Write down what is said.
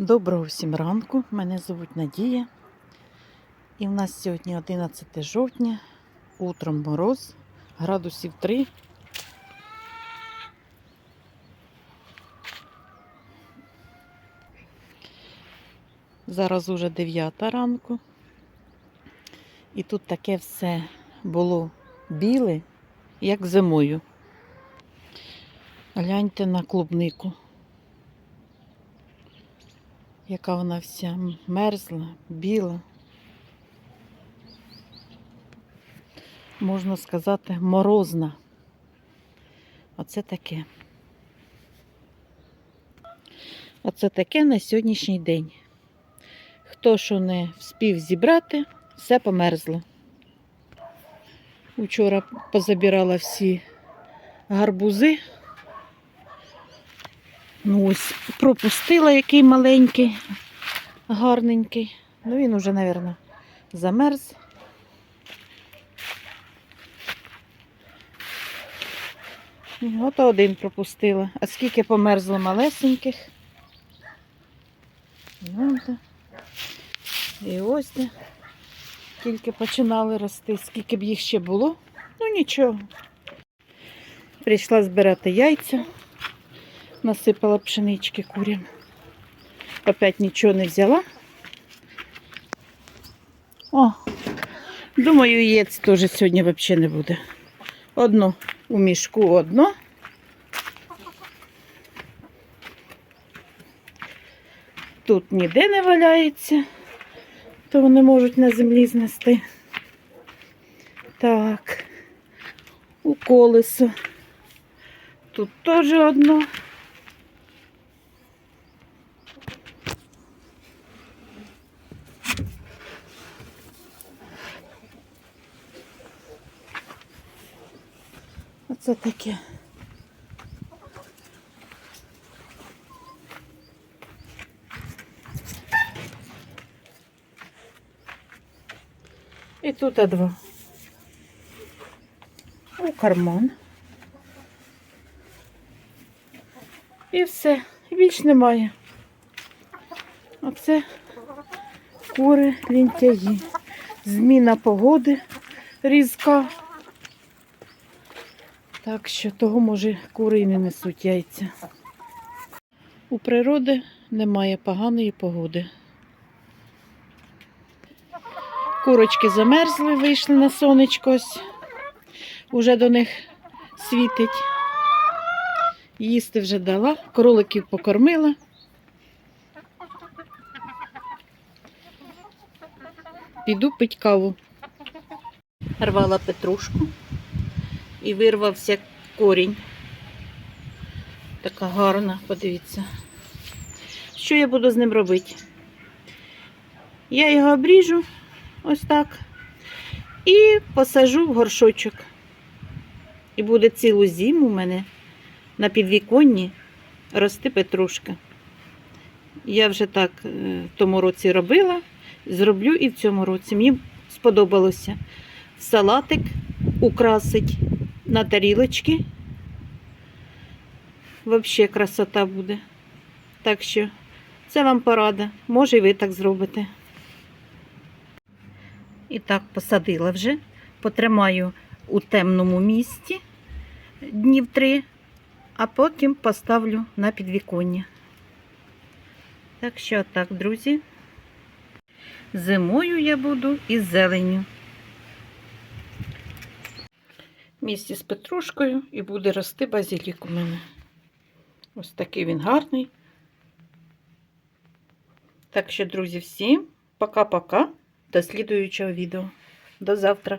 Доброго всім ранку. Мене звуть Надія. І в нас сьогодні 11 жовтня. Утром мороз, градусів 3. Зараз уже 9 ранку. І тут таке все було біле, як зимою. Гляньте на клубнику. Яка вона вся мерзла, біла. Можна сказати, морозна. Оце таке. Оце таке на сьогоднішній день. Хто що не вспів зібрати, все померзло. Учора позабирала всі гарбузи. Ну ось пропустила який маленький, гарненький. Ну він уже, мабуть, замерз. От один пропустила. А скільки померзло малесеньких. Ну. І ось де. Тільки починали рости. Скільки б їх ще було, ну нічого. Прийшла збирати яйця насипала пшенички курям. Опять нічого не взяла. О, думаю, яєць теж сьогодні взагалі не буде. Одно у мішку, одно. Тут ніде не валяється, то вони можуть на землі знести. Так, у колесо. Тут теж одно. Оце таке. І тут два. У карман. І все. Більш немає. Оце кури лінтяї. Зміна погоди різка. Так що того, може, кури не несуть яйця. У природи немає поганої погоди. Курочки замерзли, вийшли на сонечко. ось. Уже до них світить. Їсти вже дала, кроликів покормила. Піду пить каву. Рвала петрушку і вирвався корінь. Така гарна, подивіться. Що я буду з ним робити? Я його обріжу ось так і посажу в горшочок. І буде цілу зиму у мене на підвіконні рости петрушка. Я вже так е, в тому році робила, зроблю і в цьому році. Мені сподобалося салатик украсить на тарілочки. Взагалі красота буде. Так що це вам порада. Може і ви так зробите. І так посадила вже. Потримаю у темному місці днів три, а потім поставлю на підвіконня. Так що так, друзі. Зимою я буду із зеленю. В місті з петрушкою і буде рости базилік у мене. Ось такий він гарний. Так що, друзі, всім пока-пока. До слідуючого відео. До завтра.